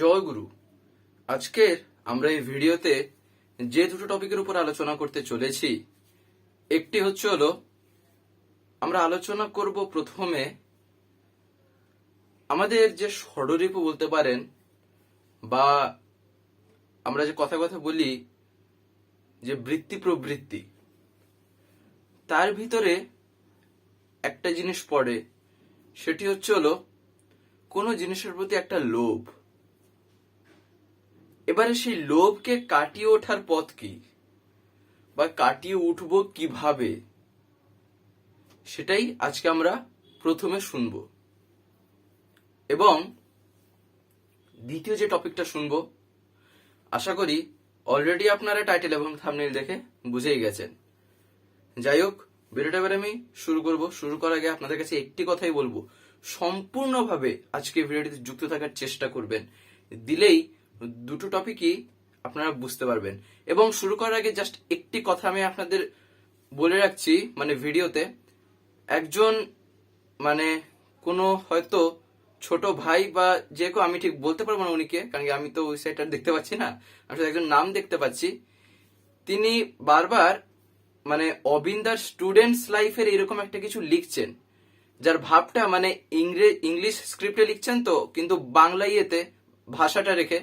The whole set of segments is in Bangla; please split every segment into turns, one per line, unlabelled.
জয় গুরু। আজকের আমরা এই ভিডিওতে যে দুটো টপিকের উপর আলোচনা করতে চলেছি, একটি হচ্ছে হলো, আমরা আলোচনা করব প্রথমে আমাদের যে ষড়রিপু বলতে পারেন বা আমরা যে কথা কথা বলি যে বৃত্তি প্রবৃত্তি, তার ভিতরে একটা জিনিস পড়ে, সেটি হচ্ছে হলো কোনো জিনিসের প্রতি একটা লোভ। এবারে সেই লোভকে কাটিয়ে ওঠার পথ কি? বা কাটিয়ে উঠব কীভাবে? সেটাই আজকে আমরা প্রথমে শুনব। এবং দ্বিতীয় যে টপিকটা শুনব, আশা করি অলরেডি আপনারা টাইটেল এবং থামনেল দেখে বুঝেই গেছেন। যাই হোক, ভিডিওটা এবার আমি শুরু করব। শুরু করার আগে আপনাদের কাছে একটি কথাই বলব। সম্পূর্ণভাবে আজকে ভিডিওটিতে যুক্ত থাকার চেষ্টা করবেন। দিলেই দুটো টপিকই আপনারা বুঝতে পারবেন। এবং শুরু করার আগে জাস্ট একটি কথা আমি আপনাদের বলে রাখছি মানে ভিডিওতে। একজন মানে কোনো হয়তো ছোট ভাই বা যে কেউ, আমি ঠিক বলতে পারব না উনিকে, কারণ কি আমি তো ওই সাইডটা দেখতে পাচ্ছি না। আমি শুধু একজন নাম দেখতে পাচ্ছি। তিনি বারবার মানে অবিন্দার স্টুডেন্টস লাইফের এরকম একটা কিছু লিখছেন, যার ভাবটা মানে ইংলিশ স্ক্রিপ্টে লিখছেন তো, কিন্তু বাংলা ইয়েতে, ভাষাটা রেখে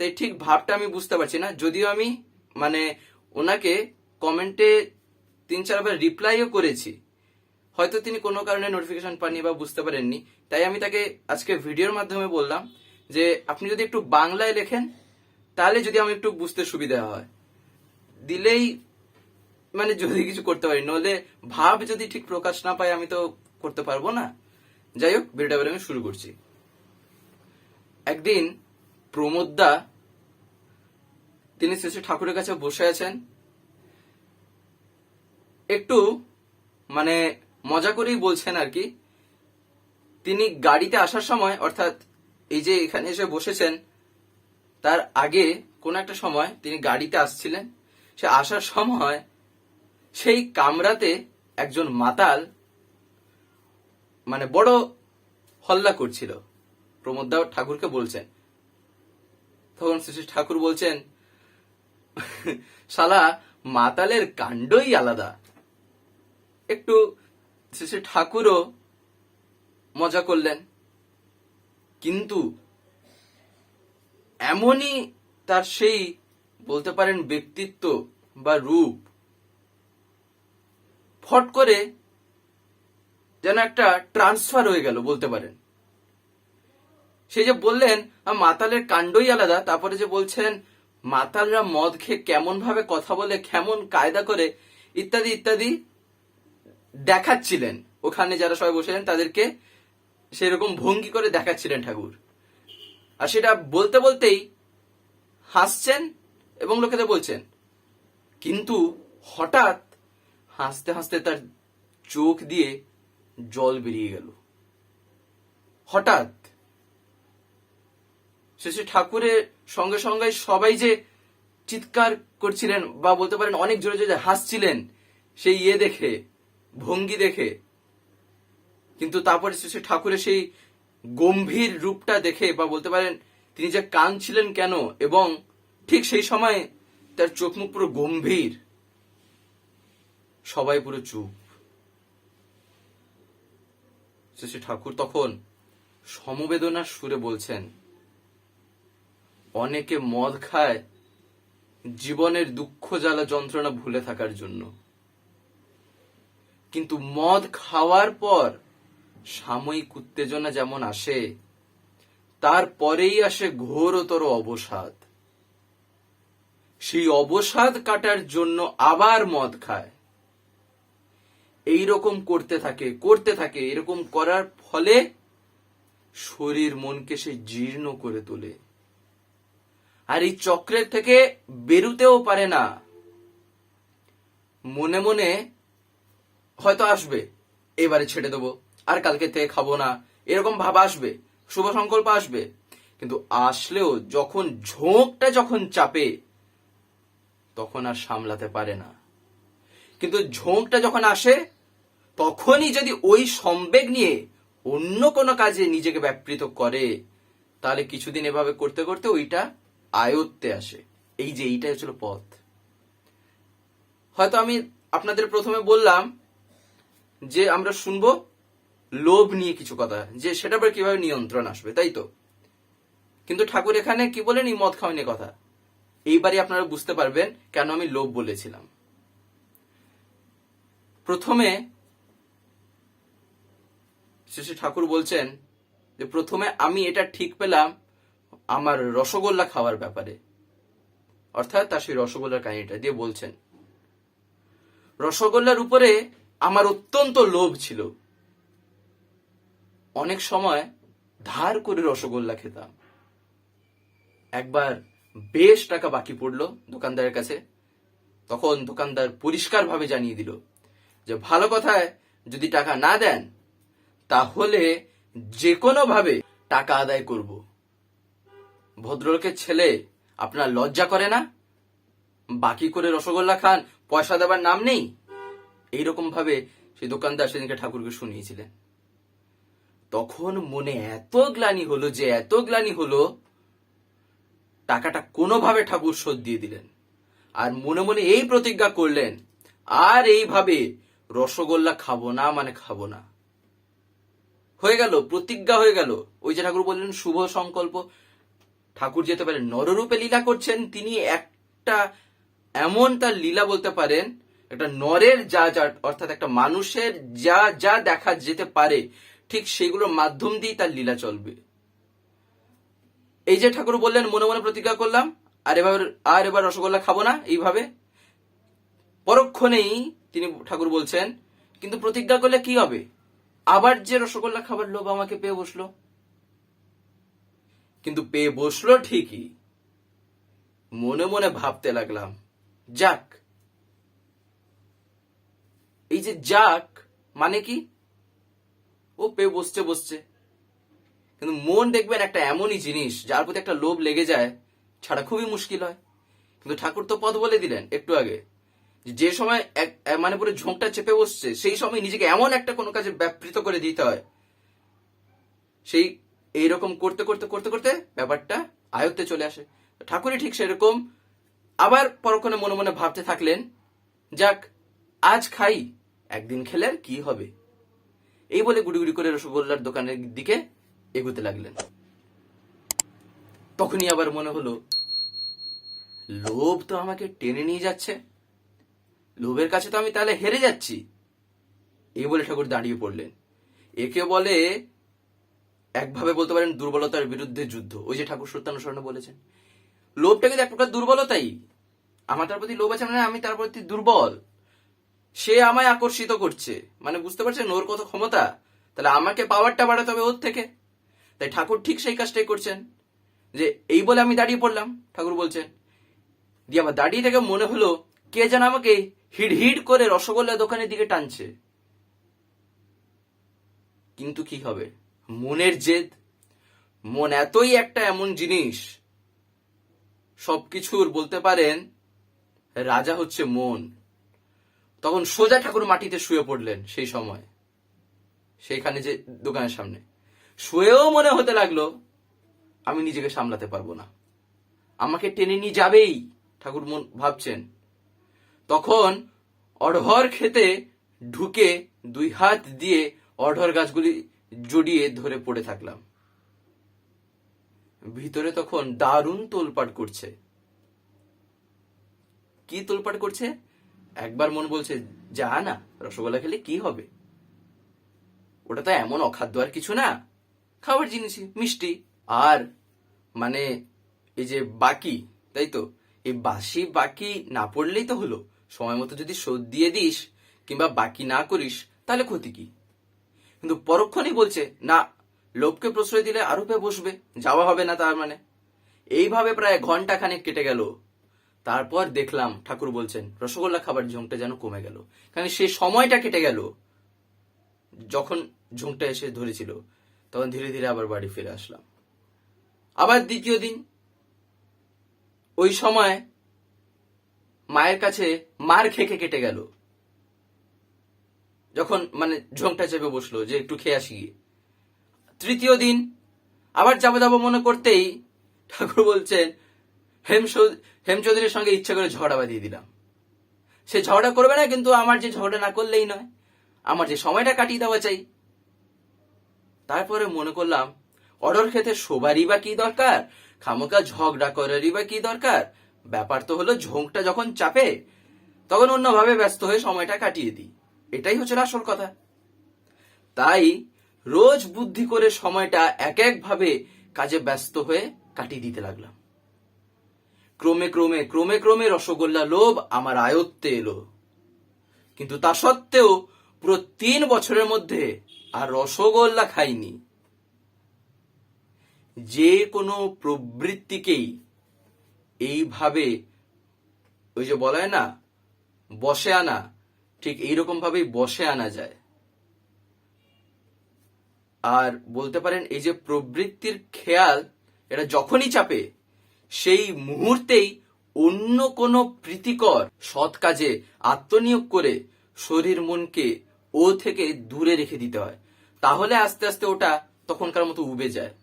তাই ঠিক ভাবটা আমি বুঝতে পারছি না। যদিও আমি মানে ওনাকে কমেন্টে তিন চারবার রিপ্লাইও করেছি। হয়তো তিনি কোনো কারণে নোটিফিকেশন পাননি বা বুঝতে পারেননি। তাই আমি তাকে আজকে ভিডিওর মাধ্যমে বললাম যে, আপনি যদি একটু বাংলায় লেখেন, তাহলে যদি আমি একটু বুঝতে সুবিধা হয়। দিলেই মানে যদি কিছু করতে পারি। নলে ভাব যদি ঠিক প্রকাশ না পাই আমি তো করতে পারব না। যাই হোক, ভিডিওটা আমি শুরু করছি। একদিন প্রমোদদা, তিনি শ্রী ঠাকুরের কাছে বসে আছেন। একটু মানে মজা করেই বলছেন আর কি। তিনি গাড়িতে আসার সময়, অর্থাৎ এই যে এখানে এসে বসেছেন, তার আগে কোন একটা সময় তিনি গাড়িতে আসছিলেন। সে আসার সময় সেই কামরাতে একজন মাতাল মানে বড় হল্লা করছিল। প্রমোদ ঠাকুরকে বলছেন তখন শ্রী ঠাকুর বলছেন, শালা, মাতালের কাণ্ডই আলাদা। একটু শ্রী ঠাকুরও মজা করলেন। কিন্তু এমনই তার সেই, বলতে পারেন, ব্যক্তিত্ব বা রূপ ফট করে যেন একটা ট্রান্সফার হয়ে গেল, বলতে পারেন। সে যে বললেন মাতালের কাণ্ডই আলাদা। তারপরে যে বলছেন, মাতালরা মদ খেয়ে কেমন ভাবে কথা বলে, কেমন কায়দা করে, ইত্যাদি ইত্যাদি দেখাচ্ছিলেন। ওখানে যারা সবাই বসেছেন তাদেরকে সেরকম ভঙ্গি করে দেখাচ্ছিলেন ঠাকুর। আর সেটা বলতে বলতেই হাসছেন এবং লোকেদের বলছেন, কিন্তু হঠাৎ হাসতে হাসতে তার চোখ দিয়ে জল বেরিয়ে গেল। হঠাৎ শেষে ঠাকুরের সঙ্গে সঙ্গে সবাই যে চিৎকার করছিলেন বা বলতে পারেন অনেক জোরে জোরে হাসছিলেন, সেই ইয়ে দেখে, ভঙ্গি দেখে, কিন্তু তারপরে শ্রী ঠাকুরের সেই গম্ভীর রূপটা দেখে বা বলতে পারেন তিনি যে কাঁদছিলেন কেন এবং ঠিক সেই সময় তার চোখ মুখ পুরো গম্ভীর, সবাই পুরো চুপ। শ্রী ঠাকুর তখন সমবেদনার সুরে বলছেন অনেকে মদ খায় জীবনের দুঃখ জ্বালা যন্ত্রণা ভুলে থাকার জন্য। কিন্তু মদ খাওয়ার পর সাময়িক উত্তেজনা যেমন আসে তারপরেই আসে ঘোরতর অবসাদ। সেই অবসাদ কাটার জন্য আবার মদ খায়। এই রকম করতে থাকে করতে থাকে, এরকম করার ফলে শরীর মনকে সে জীর্ণ করে তোলে। আর এই চক্রের থেকে বেরুতেও পারে না। মনে মনে হয়তো আসবে, এবারে ছেড়ে দেবো, আর কালকে থেকে খাব না, এরকম ভাব আসবে, শুভ সংকল্প আসবে। কিন্তু আসলেও যখন ঝোঁকটা যখন চাপে, তখন আর সামলাতে পারে না। কিন্তু ঝোঁকটা যখন আসে, তখনই যদি ওই সম্বেগ নিয়ে অন্য কোনো কাজে নিজেকে ব্যাপৃত করে, তাহলে কিছুদিন এভাবে করতে করতে ওইটা আয়ত্তে আসে। এই যে এইটাই হচ্ছিল পথ। হয়তো আমি আপনাদের প্রথমে বললাম যে আমরা শুনব লোভ নিয়ে কিছু কথা, যে সেটা পরে কীভাবে নিয়ন্ত্রণ আসবে, তাই তো? কিন্তু ঠাকুর এখানে কি বলেন? এই মদ খাওয়া নিয়ে কথা। এইবারই আপনারা বুঝতে পারবেন কেন আমি লোভ বলেছিলাম। প্রথমে শ্রী ঠাকুর বলছেন যে প্রথমে আমি এটা ঠিক পেলাম আমার রসগোল্লা খাওয়ার ব্যাপারে। অর্থাৎ তার সেই রসগোল্লার কাহিনীটা দিয়ে বলছেন, রসগোল্লার উপরে আমার অত্যন্ত লোভ ছিল। অনেক সময় ধার করে রসগোল্লা খেতাম। একবার বেশ টাকা বাকি পড়ল দোকানদারের কাছে। তখন দোকানদার পরিষ্কারভাবে জানিয়ে দিল যে, ভালো কথায় যদি টাকা না দেন, তাহলে যে কোনো ভাবে টাকা আদায় করব। ভদ্রলোকের ছেলে আপনার লজ্জা করে না? বাকি করে রসগোল্লা খান, পয়সা দেবার নাম নেই? এইরকম ভাবে সেই দোকানদার সেদিনকে ঠাকুরকে শুনিয়েছিলেন। তখন মনে এত গ্লানি হলো যে, এত গ্লানি হলো, টাকাটা কোনোভাবে ঠাকুর শোধ দিয়ে দিলেন। আর মনে মনে এই প্রতিজ্ঞা করলেন, আর এইভাবে রসগোল্লা খাব না মানে খাব না। হয়ে গেল, প্রতিজ্ঞা হয়ে গেল। ওই যে ঠাকুর বললেন, শুভ সংকল্প। ঠাকুর যেতে পারেন, নররূপে লীলা করছেন, তিনি একটা এমন তার লীলা বলতে পারেন, একটা নরের যা যা, অর্থাৎ একটা মানুষের যা যা দেখা যেতে পারে, ঠিক সেগুলোর মাধ্যম দিয়েই তার লীলা চলবে। এই যে ঠাকুর বললেন, মনে মনে প্রতিজ্ঞা করলাম, আর এবার আর এবার রসগোল্লা খাব না এইভাবে। পরক্ষণেই তিনি ঠাকুর বলছেন, কিন্তু প্রতিজ্ঞা করলে কি হবে? আবার যে রসগোল্লা খাবার লোভ আমাকে পেয়ে বসল। কিন্তু পেয়ে বসল ঠিকই। মনে মনে ভাবতে লাগলাম, যাক। এই যে যাক মানে কি? ও পেয়ে বসছে বসছে। কিন্তু মন দেখবেন একটা এমনই জিনিস, যার প্রতি একটা লোভ লেগে যায়, ছাড়া খুবই মুশকিল হয়। কিন্তু ঠাকুর তো পথ বলে দিলেন একটু আগে, যে সময় মানে পুরো ঝোঁকটা চেপে বসছে, সেই সময় নিজেকে এমন একটা কোনো কাজে ব্যাপৃত করে দিতে হয়। সেই এইরকম করতে করতে করতে করতে ব্যাপারটা আয়ত্তে চলে আসে। ঠাকুরই ঠিক সেরকম। আবার পরক্ষণে মনে মনে ভাবতে থাকলেন, যাক, আজ খাই, একদিন খেলে আর কি হবে? এই বলে গুড়ি করে রসগোল্লার দোকানের দিকে এগুতে লাগলেন। তখনই আবার মনে হলো, লোভ তো আমাকে টেনে নিয়ে যাচ্ছে। লোভের কাছে তো আমি তাহলে হেরে যাচ্ছি। এই বলে ঠাকুর দাঁড়িয়ে পড়লেন। একে বলে একভাবে বলতে পারেন দুর্বলতার বিরুদ্ধে যুদ্ধ। ওই যে ঠাকুর সত্যানুসরণে বলেছেন। লোভটা কিন্তু এক প্রকার দুর্বলতাই। আমার তার প্রতি লোভ আছে মানে আমি তার প্রতি দুর্বল। সে আমায় আকর্ষিত করছে। মানে বুঝতে পারছেন? ওর কত ক্ষমতা? তাহলে আমাকে পাওয়ারটা বাড়াতে হবে ওর থেকে। তাই ঠাকুর ঠিক সেই কাজটাই করছেন। যে এই বলে আমি দাঁড়িয়ে পড়লাম, ঠাকুর বলছেন। দিয়ে আবার দাঁড়িয়ে থেকে মনে হলো, কে যেন আমাকে হিড হিড করে রসগোল্লা দোকানের দিকে টানছে। কিন্তু কি হবে? মনের জেদ, মন এতই একটা এমন জিনিস, সবকিছুর বলতে পারেন, রাজা হচ্ছে মন। তখন সোজা ঠাকুর মাটিতে শুয়ে পড়লেন সেই সময়, সেইখানে যে দোকানের সামনে। শুয়েও মনে হতে লাগল, আমি নিজেকে সামলাতে পারব না। আমাকে টেনে নিয়ে যাবেই, ঠাকুর মন ভাবছেন। তখন অঢর খেতে ঢুকে দুই হাত দিয়ে অঢর গাছগুলি জড়িয়ে ধরে পড়ে থাকলাম। ভিতরে তখন দারুণ তোলপাট করছে। কি তোলপাট করছে? একবার মন বলছে, যা না, রসগোল্লা খেলে কি হবে? ওটা তো এমন অখাদ্য আর কিছু না। খাবার জিনিসই, মিষ্টি। আর মানে এই যে বাকি, তাই তো? এই বাসি বাকি না পড়লেই তো হলো। সময় মতো যদি শোধ দিয়ে দিস কিংবা বাকি না করিস, তাহলে ক্ষতি কি? কিন্তু পরক্ষণই বলছে, না, লোভকে প্রশ্রয় দিলে আরও পেয়ে বসবে, যাওয়া হবে না তার মানে। এইভাবে প্রায় ঘণ্টা খানেক কেটে গেল। তারপর দেখলাম, ঠাকুর বলছেন, রসগোল্লা খাবার ঝোঁকটা যেন কমে গেল। কারণ সেই সময়টা কেটে গেল, যখন ঝোঁকটা এসে ধরেছিল, তখন ধীরে ধীরে আবার বাড়ি ফিরে আসলাম। আবার দ্বিতীয় দিন, ওই সময় মায়ের কাছে মার খেকে কেটে গেল। যখন মানে ঝোঁকটা চেপে বসল যে একটু খেয়ে আসি তৃতীয় দিন, আবার যাব যাব মনে করতেই ঠাকুর বলছেন হেম চৌধুরীর সঙ্গে ইচ্ছা করে ঝগড়া বাঁধিয়ে দিলাম। সে ঝগড়া করবে না, কিন্তু আমার যে ঝগড়া না করলেই নয়। আমার যে সময়টা কাটিয়ে দেওয়া চাই। তারপরে মনে করলাম অর্ডার খেতে শোবারই বা কি দরকার? খামোকা ঝগড়া করারই বা কি দরকার? ব্যাপার তো হলো ঝোঁকটা যখন চাপে, তখন অন্যভাবে ব্যস্ত হয়ে সময়টা কাটিয়ে দিই। এটাই হচ্ছে আসল কথা। তাই রোজ বুদ্ধি করে সময়টা এক এক ভাবে কাজে ব্যস্ত হয়ে কাটিয়ে দিতে লাগলাম। ক্রমে ক্রমে ক্রমে ক্রমে রসগোল্লা লোভ আমার আয়ত্তে এলো। কিন্তু তা সত্ত্বেও পুরো তিন বছরের মধ্যে আর রসগোল্লা খাইনি। যে কোনো প্রবৃত্তিকেই এইভাবে ওই যে বলায় না, বসে আনা ঠিক এইরকম ভাবেই বসে আনা যায়। আর বলতে পারেন, এই যে প্রবৃত্তির খেয়াল, এটা যখনই চাপে, সেই মুহূর্তেই অন্য কোনো প্রীতিকর সৎ কাজে আত্মনিয়োগ করে শরীর মনকে ও থেকে দূরে রেখে দিতে হয়। তাহলে আস্তে আস্তে ওটা তখনকার মতো উবে যায়।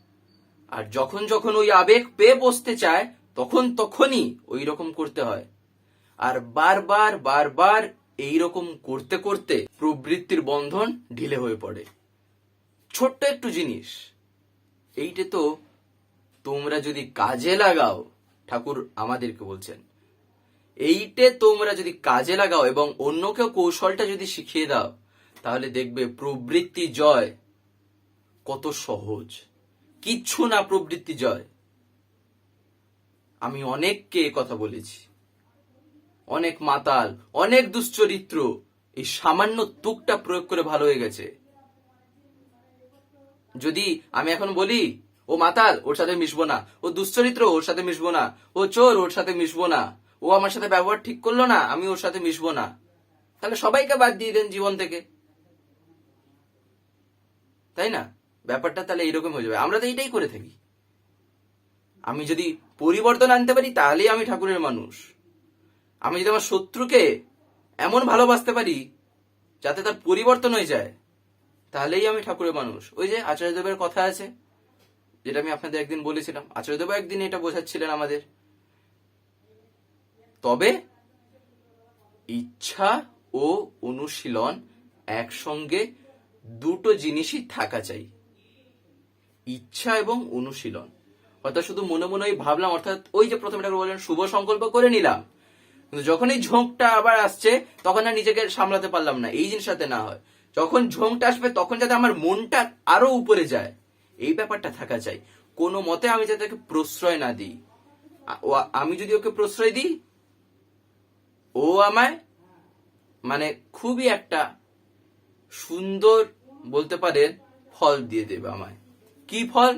আর যখন যখন ওই আবেগ পেয়ে বসতে চায়, তখন তখনই ওই রকম করতে হয়। আর বারবার বারবার এই রকম করতে করতে প্রবৃত্তির বন্ধন ঢিলে হয়ে পড়ে। ছোট্ট একটু জিনিস। এইটা তো তোমরা যদি কাজে লাগাও, ঠাকুর আমাদেরকে বলছেন, এইটে তোমরা যদি কাজে লাগাও এবং অন্যকেও কৌশলটা যদি শিখিয়ে দাও, তাহলে দেখবে প্রবৃত্তি জয় কত সহজ। কিচ্ছু না প্রবৃত্তি জয়। আমি অনেককে কথা বলেছি। অনেক মাতাল, অনেক দুশ্চরিত্র, এই সামান্য তুকটা প্রয়োগ করে ভালো হয়ে গেছে। যদি আমি এখন বলি, ও মাতাল, ওর সাথে মিশবো না, ও দুশ্চরিত্র, ওর সাথে মিশবো না, ও চোর, ওর সাথে মিশবো না, ও আমার সাথে ব্যবহার ঠিক করল না, আমি ওর সাথে মিশবো না, তাহলে সবাইকে বাদ দিয়ে দেন জীবন থেকে। তাই না? ব্যাপারটা তাহলে এইরকম হয়ে যাবে। আমরা তো এইটাই করে থাকি। আমি যদি পরিবর্তন আনতে পারি, তাহলেই আমি ঠাকুরের মানুষ। আমি যদি আমার শত্রুকে এমন ভালোবাসতে পারি যাতে তার পরিবর্তন হয়ে যায়, তাহলেই আমি ঠাকুরের মানুষ। ওই যে আচার্যদেবের কথা আছে, যেটা আমি আপনাদের একদিন বলেছিলাম। আচার্যদেব একদিন এটা বোঝাচ্ছিলেন আমাদের। তবে ইচ্ছা ও অনুশীলন একসঙ্গে দুটো জিনিসই থাকা চাই। ইচ্ছা এবং অনুশীলন। অর্থাৎ শুধু মনে মনে ভাবলাম, অর্থাৎ ওই যে প্রথমে বললেন, শুভ সংকল্প করে নিলাম। কিন্তু যখন এই ঝোঁকটা আবার আসছে, তখন আর নিজেকে সামলাতে পারলাম না। এই জিনিসটাতে না হয়। যখন ঝোঁকটা আসবে, তখন যাতে আমার মনটা আরও উপরে যায়। এই ব্যাপারটা থাকা চাই। কোনো মতে আমি যাতে তাকে প্রশ্রয় না দিই। আমি যদি ওকে প্রশ্রয় দিই, ও আমায় মানে খুবই একটা সুন্দর বলতে পারেন ফল দিয়ে দেবে আমায়। কি ফল?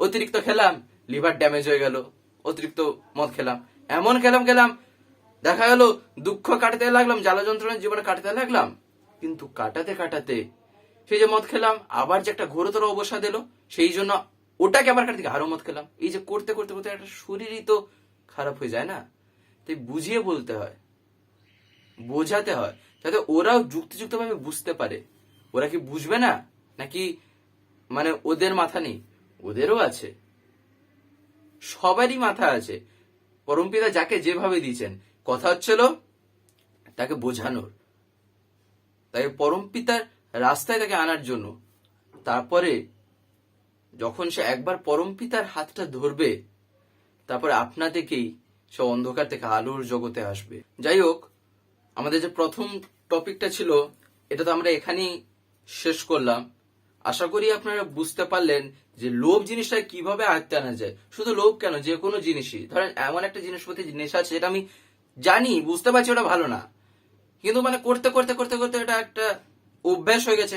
অতিরিক্ত খেলাম, লিভার ড্যামেজ হয়ে গেল, অতিরিক্ত মদ খেলাম। এমন খেলাম খেলাম। দেখা গেল, দুঃখ কাটাতে লাগলাম জ্বালা যন্ত্রণার জীবনে কাটাতে লাগলাম। কিন্তু কাটাতে কাটাতে সেই যে মদ খেলাম, আবার যে একটা ঘোরতর অবসাদ এলো, সেই জন্য ওটাকে আবার কাটাতে আরও মদ খেলাম। এই যে করতে করতে করতে একটা শরীরই তো খারাপ হয়ে যায় না। তাই বুঝিয়ে বলতে হয়, বোঝাতে হয়, যাতে ওরাও যুক্তিযুক্তভাবে বুঝতে পারে। ওরা কি বুঝবে না? নাকি মানে ওদের মাথা নেই? ওদেরও আছে। সবারই মাথা আছে। পরমপিতা যাকে যেভাবে দিয়েছেন, কথা হচ্ছিল তাকে বোঝানোর। তাই পরমপিতার রাস্তায় তাকে আনার জন্য, তারপরে যখন সে একবার পরমপিতার হাতটা ধরবে, তারপরে আপনা থেকেই সে অন্ধকার থেকে আলোর জগতে আসবে। যাই হোক, আমাদের যে প্রথম টপিকটা ছিল, এটা তো আমরা এখানেই শেষ করলাম। আশা করি আপনারা বুঝতে পারলেন যে লোভ জিনিসটা কীভাবে আয়ত্তে আনা যায়। শুধু লোভ কেন? যে কোনো জিনিসই। ধরেন এমন একটা জিনিস প্রতি নেশা আছে যেটা আমি জানি, বুঝতে পারছি ওটা ভালো না। কিন্তু মানে করতে করতে করতে করতে এটা একটা অভ্যাস হয়ে গেছে।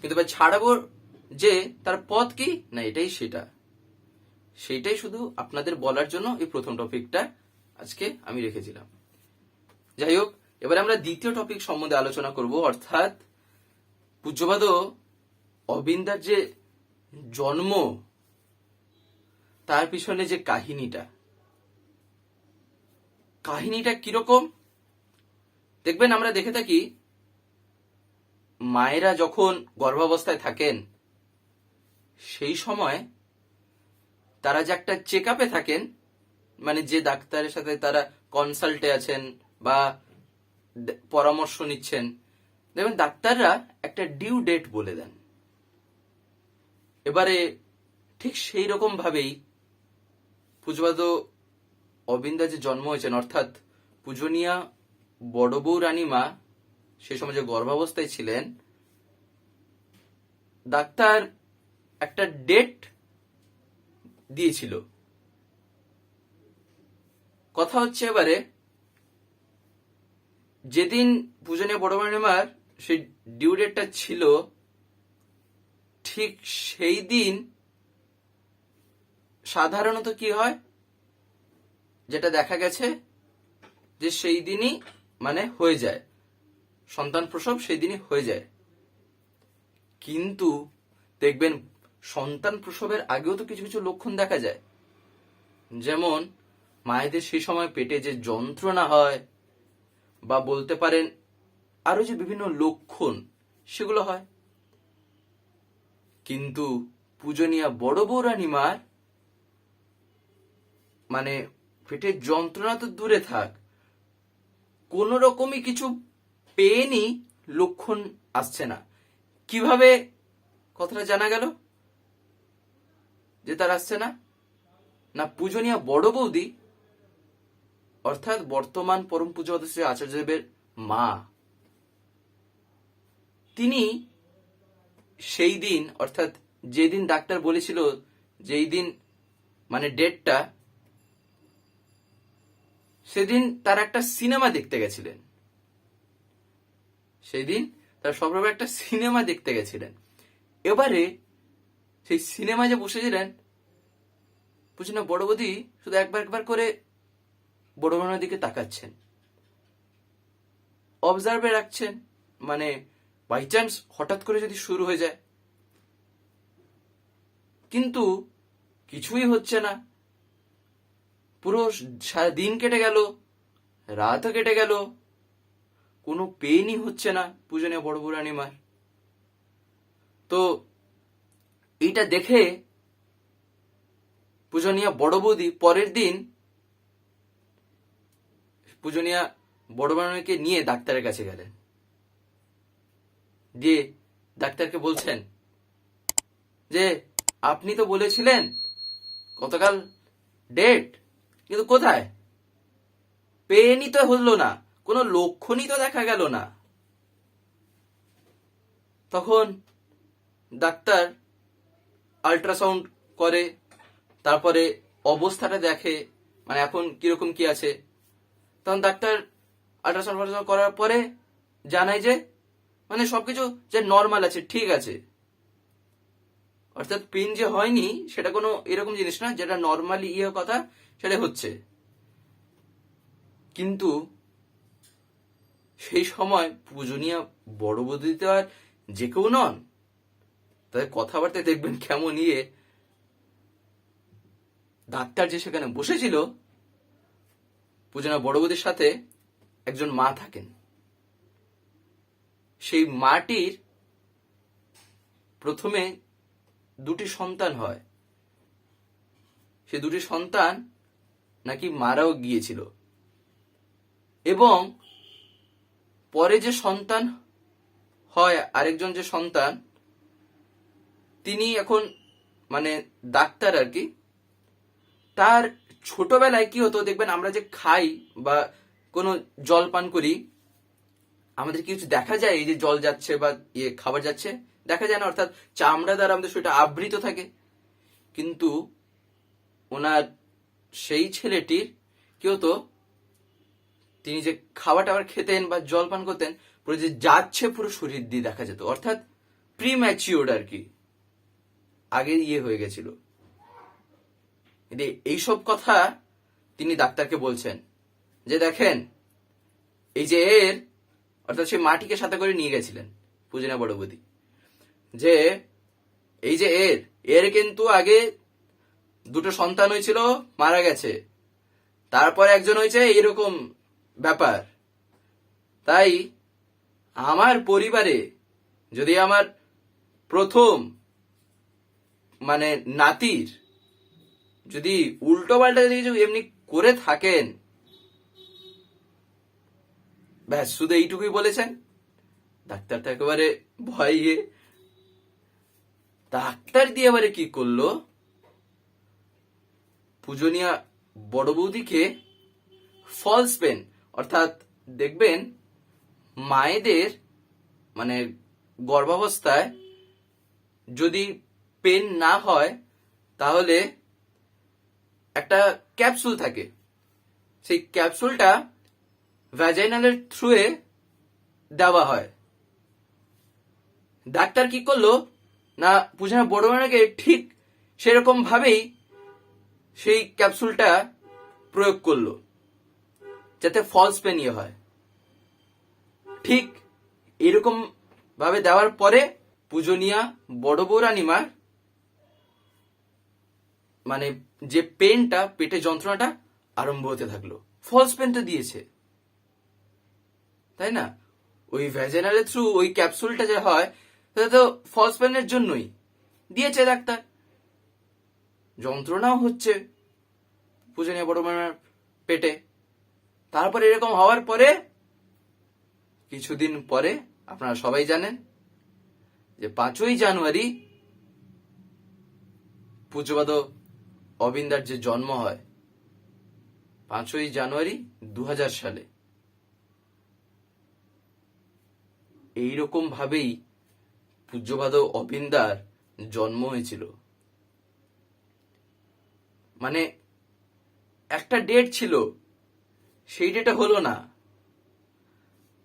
কিন্তু এবার ছাড়াবো যে তার পথ কি? না, এটাই সেটা। সেইটাই শুধু আপনাদের বলার জন্য এই প্রথম টপিকটা আজকে আমি রেখেছিলাম। যাই হোক, এবারে আমরা দ্বিতীয় টপিক সম্বন্ধে আলোচনা করব, অর্থাৎ পূজ্যপাদ অবিন্দার যে জন্ম, তার পিছনে যে কাহিনীটা। কাহিনীটা কীরকম? দেখবেন, আমরা দেখে থাকি, মায়েরা যখন গর্ভাবস্থায় থাকেন, সেই সময় তারা যে একটা চেক থাকেন মানে যে ডাক্তারের সাথে তারা কনসাল্টে আছেন বা পরামর্শ নিচ্ছেন, দেখবেন, ডাক্তাররা একটা ডিউ ডেট বলে দেন। এবারে ঠিক সেই রকম ভাবেই পুজবাদ অবিন্দা যে জন্ম হয়েছেন, অর্থাৎ পূজনীয়া বড় বউ রানীমা সে সময় যে গর্ভাবস্থায় ছিলেন, ডাক্তার একটা ডেট দিয়েছিল। কথা হচ্ছে এবারে যেদিন পূজনীয় বড় রানীমার সেই ডিউ ডেটটা ছিল ঠিক সেই দিন সাধারণত কি হয়? যেটা দেখা গেছে যে সেই দিনই মানে হয়ে যায়। সন্তান প্রসব সেই দিনই হয়ে যায়। কিন্তু দেখবেন সন্তান প্রসবের আগেও তো কিছু কিছু লক্ষণ দেখা যায়। যেমন মায়েদের সেই সময় পেটে যে যন্ত্রণা হয় বা বলতে পারেন আরও যে বিভিন্ন লক্ষণ সেগুলো হয়। কিন্তু পূজনীয়া বড় বৌরানিমার মানে পেটের যন্ত্রণা তো দূরে থাক, কোন রকমই কিছু পেনই লক্ষণ আসছে না। কীভাবে কথাটা জানা গেল? যে তার আসছে না? না পূজনীয় বড় বৌদি, অর্থাৎ বর্তমান পরম পূজা আচার্যদেবের মা, তিনি সেই দিন, অর্থাৎ যেদিন ডাক্তার বলেছিল যেই দিন মানে ডেটটা, সেদিন তার একটা সিনেমা দেখতে গেছিলেন। সেদিন তার সবরকম একটা সিনেমা দেখতে গেছিলেন। এবারে সেই সিনেমা যে বসেছিলেন বুঝি না, বড় বৌদি, শুধু একবার একবার করে বড় বোনের দিকে তাকাচ্ছেন। অবজার্ভে রাখছেন মানে বাই চান্স হঠাৎ করে যদি শুরু হয়ে যায়। কিন্তু কিছুই হচ্ছে না। পুরো দিন কেটে গেল, রাতও কেটে গেল। কোনো পেনই হচ্ছে না পূজনীয় বড় বুড়ানিমার। তো এইটা দেখে পূজনীয় বড় বৌদি পরের দিন পূজনীয়া বড় নিয়ে ডাক্তারের কাছে গেলেন। দিয়ে ডাক্তারকে বলছেন। যে আপনি তো বলেছিলেন গতকাল ডেট, কিন্তু কোথায়? পেনই তো হলো না, কোনো লক্ষণই তো দেখা গেল না। তখন ডাক্তার আল্ট্রাসাউন্ড করে, তারপরে অবস্থাটা দেখে মানে এখন কীরকম কি আছে। তখন ডাক্তার আল্ট্রাসাউন্ড করার পরে জানায় যে মানে সবকিছু যে নর্মাল আছে, ঠিক আছে। অর্থাৎ পিন যে হয়নি, সেটা কোনো এরকম জিনিস না, যেটা নর্মালি ইয়ে কথা সেটা হচ্ছে। কিন্তু সেই সময় পূজনীয় বড় বৌদিতে আর যে কেউ নন, তাদের কথাবার্তায় দেখবেন কেমন ইয়ে। ডাক্তার যে সেখানে বসেছিল পূজনা বড় সাথে একজন মা থাকেন। সেই মাটির প্রথমে দুটি সন্তান হয়। সে দুটি সন্তান নাকি মারাও গিয়েছিল। এবং পরে যে সন্তান হয়, আরেকজন যে সন্তান, তিনি এখন মানে ডাক্তার আর কি, তার ছোটবেলায় কি হতো দেখবেন, আমরা যে খাই বা কোনো জল পান করি আমাদের কিছু দেখা যায়? এই যে জল যাচ্ছে বা ইয়ে খাবার যাচ্ছে, দেখা যায় না, অর্থাৎ চামড়া দ্বারা আমাদের শরীরটা আবৃত থাকে। কিন্তু ওনার সেই ছেলেটির কি হতো? তিনি যে খাবার টাবার খেতেন বা জল পান করতেন, পুরো যে যাচ্ছে পুরো শরীর দিয়ে দেখা যেত। অর্থাৎ প্রি ম্যাচিওর্ড আর কি। আগে ইয়ে হয়ে গেছিল। এইসব কথা তিনি ডাক্তারকে বলছেন যে দেখেন, এই যে এর অর্থাৎ সে মাটিকে সাথে করে নিয়ে গেছিলেন, পূজনা বড়বতী যে এই যে এর এর কিন্তু আগে দুটো সন্তান হয়েছিল, মারা গেছে। তারপর একজন হয়েছে এইরকম ব্যাপার। তাই আমার পরিবারে যদি আমার প্রথম মানে নাতির যদি উল্টো পাল্টা যদি কিছু এমনি করে থাকেন ব্যাস, শুধু এইটুকুই বলেছেন। ডাক্তার তো একেবারে ভয়ে। ডাক্তার দিয়ে এবারে কি করল? পূজনীয়া বড় বৌদিকে ফলস পেন অর্থাৎ দেখবেন মায়েদের মানে গর্ভাবস্থায় যদি পেন না হয়, তাহলে একটা ক্যাপসুল থাকে। সেই ক্যাপসুলটা ভ্যাজাইনালের থ্রুয়ে দেওয়া হয়। ডাক্তার কি করল? না পূজনা বড় মাকে ঠিক সেরকম ভাবেই সেই ক্যাপসুলটা প্রয়োগ করল, যাতে ফলস পেন হয়। ঠিক এরকম ভাবে দেওয়ার পরে পূজনীয়া বড় বৌরানিমার মানে যে পেনটা পেটে যন্ত্রণাটা আরম্ভ হতে থাকল। ফলস পেন তো দিয়েছে। তাই না? ওই ভ্যাজেনালের থ্রু ওই ক্যাপসুলটা যে হয়, সেটা তো ফলস পেনের জন্যই। দিয়েছে ডাক্তার। যন্ত্রণাও হচ্ছে পূজনীয় বড় মামার পেটে। তারপরে এরকম হওয়ার পরে, কিছুদিন পরে, আপনারা সবাই জানেন যে পাঁচই জানুয়ারি পুজোবাদ অবিন্দার যে জন্ম হয়, পাঁচই জানুয়ারি দু হাজার সালে। এইরকম ভাবেই পূজ্যবাদ অবিন্দার জন্ম হয়েছিল। মানে একটা ডেট ছিল, সেই ডেটে হলো না।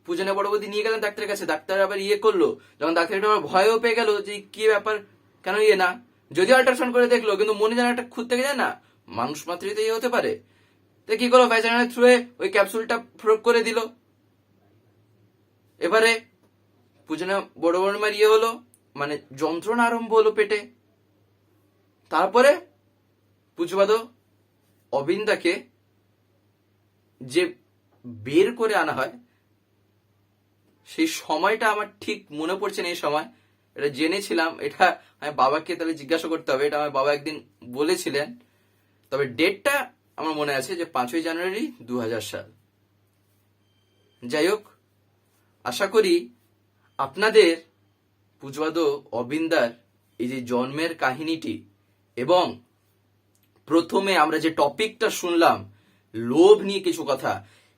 পূজনে বড়বতী নিয়ে গেলেন ডাক্তারের কাছে, ডাক্তার আবার ইয়ে করল, যখন ডাক্তার আবার ভয়ও পেয়ে গেল যে কি ব্যাপার, কেন ইয়ে না? যদিও আল্ট্রাসাউন্ড করে দেখল, কিন্তু মনে যেন একটা থেকে যায় না, মানুষ মাত্রই তো ইয়ে হতে পারে। তো কি করল ভ্যাজাইনাল থ্রুয়ে ওই ক্যাপসুলটা প্রয়োগ করে দিল। এবারে পূজনা বড় বড়মার ইয়ে হলো মানে যন্ত্রণা আরম্ভ হলো পেটে। তারপরে পুজবাদ অবিন্দাকে যে বের করে আনা হয়, সেই সময়টা আমার ঠিক মনে পড়ছে না এই সময়। এটা জেনেছিলাম, এটা আমি বাবাকে তাহলে জিজ্ঞাসা করতে হবে, এটা আমার বাবা একদিন বলেছিলেন। তবে ডেটটা আমার মনে আছে যে পাঁচই জানুয়ারি দু হাজার সাল। যাই হোক, আশা করি আপনাদের পুজবাদ অবিন্দার এই যে জন্মের কাহিনীটি এবং প্রথমে আমরা যে টপিকটা শুনলাম, লোভ নিয়ে কিছু কথা,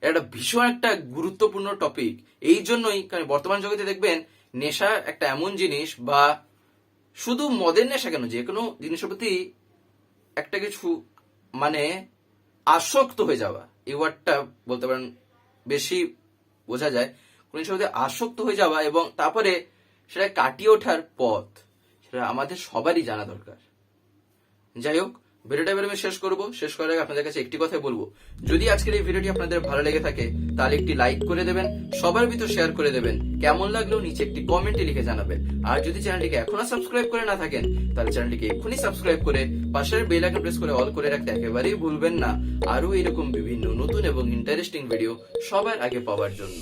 এটা ভীষণ একটা গুরুত্বপূর্ণ টপিক। এই জন্যই কারণ বর্তমান জগতে দেখবেন, নেশা একটা এমন জিনিস বা শুধু মদের নেশা কেন, যে কোনো জিনিসের প্রতি একটা কিছু মানে আসক্ত হয়ে যাওয়া, এই ওয়ার্ডটা বলতে পারেন বেশি বোঝা যায়। কোন প্রতি আসক্ত হয়ে যাওয়া এবং তারপরে সেটা কাটিয়ে ওঠার পথ, সেটা আমাদের সবারই জানা দরকার। যাই হোক, ভিডিওটা এবার আমি শেষ করব। শেষ করার আগে আপনাদের কাছে একটি কথাই বলব। যদি আজকের এই ভিডিওটি আপনাদের ভালো লেগে থাকে, তাহলে একটি লাইক করে দেবেন, সবার ভিতর শেয়ার করে দেবেন। কেমন লাগল নিচে একটি কমেন্টে লিখে জানাবেন। আর যদি চ্যানেলটিকে এখনও সাবস্ক্রাইব করে না থাকেন, তাহলে চ্যানেলটিকে এক্ষুনি সাবস্ক্রাইব করে পাশের বেল আইকন প্রেস করে অল করে রাখতে একেবারেই ভুলবেন না। আরও এরকম বিভিন্ন নতুন এবং ইন্টারেস্টিং ভিডিও সবার আগে পাওয়ার জন্য।